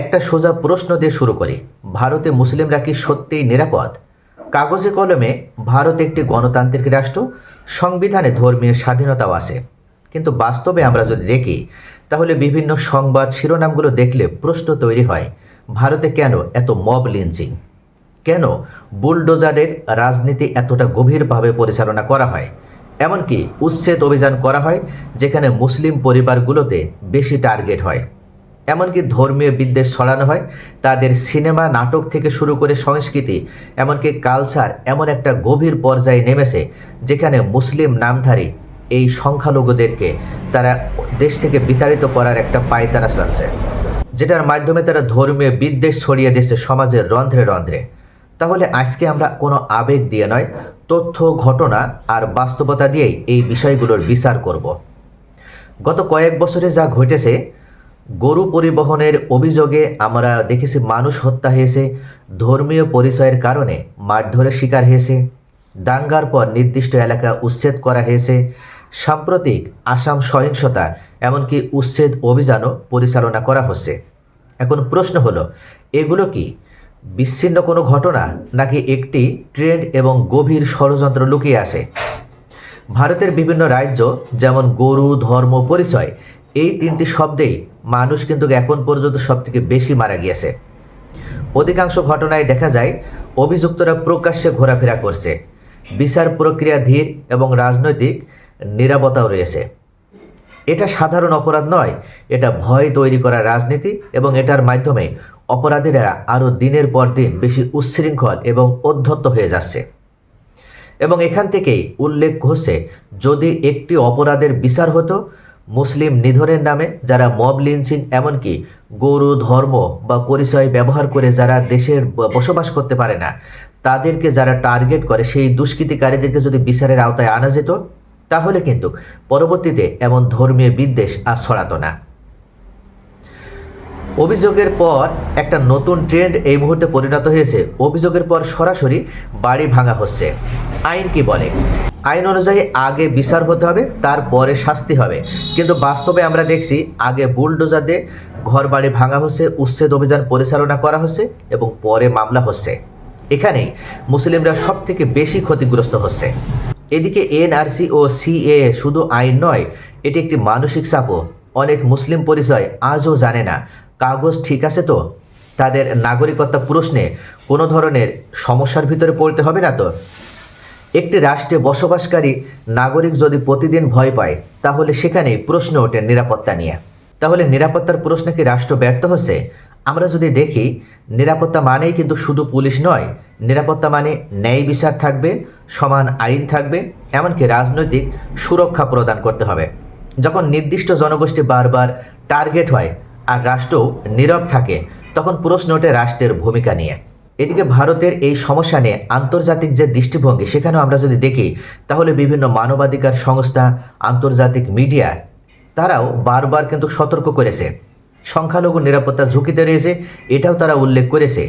একটা সোজা প্রশ্ন দিয়ে শুরু করি। ভারতে মুসলিমরা কি সত্যিই নিরাপদ? কাগজে কলমে, ভারত একটি গণতান্ত্রিক রাষ্ট্র, সংবিধানে ধর্মীয় স্বাধীনতাও আছে। কিন্তু বাস্তবে আমরা যদি দেখি, তাহলে বিভিন্ন সংবাদ শিরোনামগুলো দেখলে প্রশ্ন তৈরি হয়, ভারতে কেন এত মব লিঞ্চিং? কেন বুলডোজারের রাজনীতি এতটা গভীরভাবে পরিচালনা করা হয়? এমনকি উচ্ছেদ অভিযান করা হয়, যেখানে মুসলিম পরিবারগুলোতে বেশি টার্গেট হয়। এমনকি ধর্মীয় বিদ্বেষ ছড়ানো হয়। তাদের সিনেমা, নাটক থেকে শুরু করে সংস্কৃতি, এমনকি কালচার এমন একটা গভীর পর্যায়ে নেমেছে যেখানে মুসলিম নামধারী এই সংখ্যালঘুদেরকে তারা দেশ থেকে বিতাড়িত করার একটা পায়তারা চালছে, যেটার মাধ্যমে তারা ধর্মীয় বিদ্বেষ ছড়িয়ে দিচ্ছে সমাজের রন্ধ্রে রন্ধ্রে। তাহলে আজকে আমরা কোনো আবেগ দিয়ে নয়, তথ্য, ঘটনা আর বাস্তবতা দিয়েই এই বিষয়গুলোর বিচার করব। গত কয়েক বছরে যা ঘটেছে গরু পরিবহনের অভিযোগে আমরা দেখেছি মানুষ হত্যা হয়েছে, ধর্মীয় পরিচয়ের কারণে মারধরের শিকার হয়েছে, দাঙ্গার পর নির্দিষ্ট এলাকা উচ্ছেদ করা হয়েছে, সাম্প্রতিক আসাম সহিংসতা এমনকি উচ্ছেদ অভিযানও পরিচালনা করা হচ্ছে। এখন প্রশ্ন হলো, এগুলো কি বিচ্ছিন্ন কোনো ঘটনা নাকি একটি ট্রেন্ড এবং গভীর ষড়যন্ত্র লুকিয়ে আছে? ভারতের বিভিন্ন রাজ্য যেমন গরু, ধর্ম, পরিচয় এই তিনটি শব্দেই মানুষ কিন্তু এখন পর্যন্ত সবথেকে বেশি মারা গিয়েছে। অধিকাংশ ঘটনায় দেখা যায়, অভিযুক্তরা প্রকাশ্যে ঘোরাফেরা করছে। বিচার প্রক্রিয়া ধীর এবং রাজনৈতিক নিরাপত্তাও রয়েছে। এটা সাধারণ অপরাধ নয়, এটা ভয় তৈরি করা রাজনীতি এবং এটার মাধ্যমে অপরাধীরা আরও দিনের পর দিন বেশি উচ্ছৃঙ্খল এবং অধ্যত্ত হয়ে যাচ্ছে। এবং এখান থেকেই উল্লেখ হচ্ছে যদি একটি অপরাধের বিচার হতো মুসলিম নিধনের নামে যারা মব লিঞ্চিং এমনকি গরু, ধর্ম বা পরিচয় ব্যবহার করে যারা দেশের বসবাস করতে পারে না, তাদেরকে যারা টার্গেট করে সেই দুষ্কৃতিকারীদেরকে যদি বিচারের আওতায় আনা যেত, তাহলে কিন্তু পরবর্তীতে এমন ধর্মীয় বিদ্বেষ আর ছড়াতো না। অভিযোগের পর একটা নতুন ট্রেন্ড এই মুহূর্তে পরিণত হয়েছে। অভিযোগের পর সরাসরি বাড়ি ভাঙা হচ্ছে। আইন কি বলে? আইন অনুযায়ী আগে বিচার হতে হবে, তারপরে শাস্তি হবে। কিন্তু বাস্তবে আমরা দেখছি, আগে বুলডোজার দিয়ে ঘর বাড়ি ভাঙা হচ্ছে, উচ্ছেদ অভিযান পরিচালনা করা হচ্ছে এবং পরে মামলা হচ্ছে। এখানেই মুসলিমরা সব থেকে বেশি ক্ষতিগ্রস্ত হচ্ছে। এদিকে এনআরসি ও সিএ শুধু আইন নয়, এটি একটি মানসিক চাপও। অনেক মুসলিম পরিচয় আজও জানে না। কাগজ ঠিক আছে তো? তাদের নাগরিকত্ব প্রশ্নে কোনো ধরনের সমস্যার ভিতরে পড়তে হবে না তো? একটি রাষ্ট্রে বসবাসকারী নাগরিক যদি প্রতিদিন ভয় পায়, তাহলে সেখানেই প্রশ্ন ওঠে নিরাপত্তা নিয়ে। তাহলে নিরাপত্তার প্রশ্নে কি রাষ্ট্র ব্যর্থ হচ্ছে? আমরা যদি দেখি, নিরাপত্তা মানেই কিন্তু শুধু পুলিশ নয়, নিরাপত্তা মানে ন্যায় বিচার থাকবে, সমান আইন থাকবে, এমনকি রাজনৈতিক সুরক্ষা প্রদান করতে হবে। যখন নির্দিষ্ট জনগোষ্ঠী বারবার টার্গেট হয় আর রাষ্ট্র নীরব থাকে তখন প্রশ্ন ওঠে রাষ্ট্রের ভূমিকা নিয়ে। এদিকে ভারতের এই সমস্যা নিয়ে আন্তর্জাতিক যে দৃষ্টিভঙ্গি, সেখানেও আমরা যদি দেখি, তাহলে বিভিন্ন মানবাধিকার সংস্থা, আন্তর্জাতিক মিডিয়া, তারাও বারবার কিন্তু সতর্ক করেছে। সংখ্যালঘু নিরাপত্তা ঝুঁকিতে রয়েছে, এটাও তারা উল্লেখ করেছে।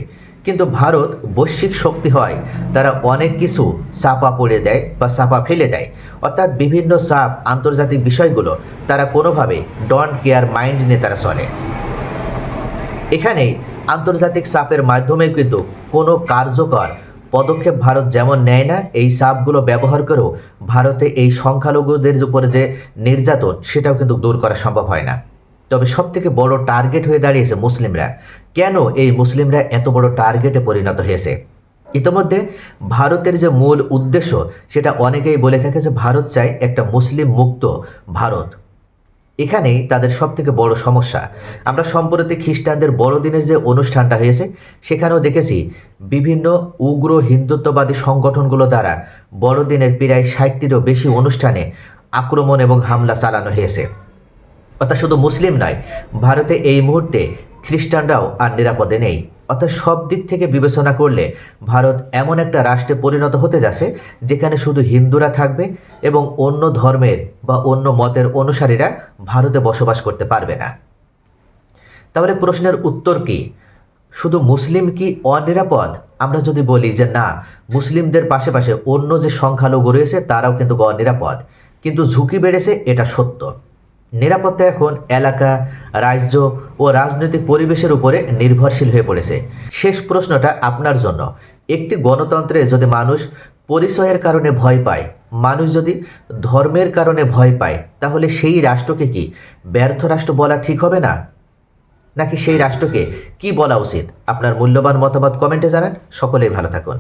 কিন্তু ভারত বৈশ্বিক শক্তি হয় তারা অনেক কিছু চাপা পড়ে দেয় বা চাপা ফেলে দেয়। অর্থাৎ বিভিন্ন চাপ, আন্তর্জাতিক বিষয়গুলো তারা কোনোভাবে ডন্ট কেয়ার মাইন্ড নিয়ে তারা চলে। এখানে আন্তর্জাতিক চাপের মাধ্যমে কিন্তু কোনো কার্যকর পদক্ষেপ ভারত যেমন নেয় না, এই চাপগুলো ব্যবহার করেও ভারতে এই সংখ্যালঘুদের উপরে যে নির্যাতন, সেটাও কিন্তু দূর করা সম্ভব হয় না। তবে সব থেকে বড় টার্গেট হয়ে দাঁড়িয়েছে মুসলিমরা। কেন এই মুসলিমরা এত বড় টার্গেটে পরিণত হয়েছে? ইতোমধ্যে ভারতের যে মূল উদ্দেশ্য, সেটা অনেকেই বলে থাকে যে ভারত চায় একটা মুসলিম মুক্ত ভারত। এখানেই তাদের সব থেকে বড় সমস্যা। আমরা সম্প্রতি খ্রিস্টানদের বড়দিনের যে অনুষ্ঠানটা হয়েছে, সেখানেও দেখেছি বিভিন্ন উগ্র হিন্দুত্ববাদী সংগঠনগুলো দ্বারা বড়দিনের প্রায় ষাটটিরও বেশি অনুষ্ঠানে আক্রমণ এবং হামলা চালানো হয়েছে। অর্থাৎ শুধু মুসলিম নয়, ভারতে এই মুহূর্তে খ্রিস্টানরাও আর নিরাপদে নেই। অর্থাৎ সব দিক থেকে বিবেচনা করলে ভারত এমন একটা রাষ্ট্রে পরিণত হতে যাচ্ছে, যেখানে শুধু হিন্দুরা থাকবে এবং অন্য ধর্মের বা অন্য মতের অনুসারীরা ভারতে বসবাস করতে পারবে না। তাহলে প্রশ্নের উত্তর কি? শুধু মুসলিম কি অনিরাপদ? আমরা যদি বলি যে না, মুসলিমদের পাশে অন্য যে সংখ্যালঘু রয়েছে, তারাও কিন্তু অনিরাপদ। কিন্তু ঝুঁকি বেড়েছে, এটা সত্য। নিরাপত্তা এখন এলাকা, রাজ্য ও রাজনৈতিক পরিবেশের উপরে নির্ভরশীল হয়ে পড়েছে। শেষ প্রশ্নটা আপনার জন্য। একটি গণতন্ত্রে যদি মানুষ পরিচয়ের কারণে ভয় পায়, মানুষ যদি ধর্মের কারণে ভয় পায়, তাহলে সেই রাষ্ট্রকে কি ব্যর্থ রাষ্ট্র বলা ঠিক হবে না? নাকি সেই রাষ্ট্রকে কি বলা উচিত? আপনার মূল্যবান মতামত কমেন্টে জানান। সকলেই ভালো থাকুন।